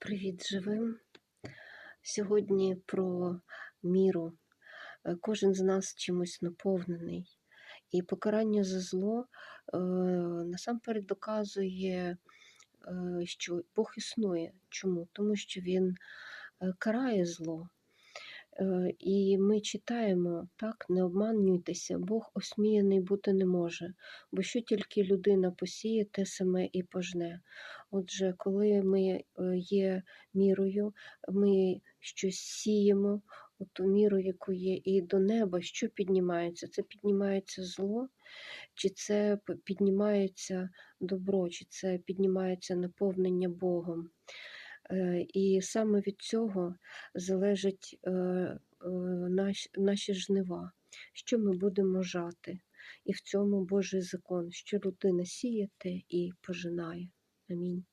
Привіт живим! Сьогодні про міру. Е, Кожен з нас чимось наповнений. І покарання за зло е, насамперед доказує, е, що Бог існує. Чому? Тому що Він карає зло. Е, І ми читаємо, так, не обманюйтеся, Бог осміяний бути не може, бо що тільки людина посіє, те саме і пожне. Отже, коли ми е, є мірою, ми щось сіємо, ту міру, яку є, і до неба що піднімається? Це піднімається зло, чи це піднімається добро, чи це піднімається наповнення Богом. Е, І саме від цього залежать е, е, наш- наші жнива, що ми будемо жати. І в цьому Божий закон, що людина сіє те і пожинає. Амінь.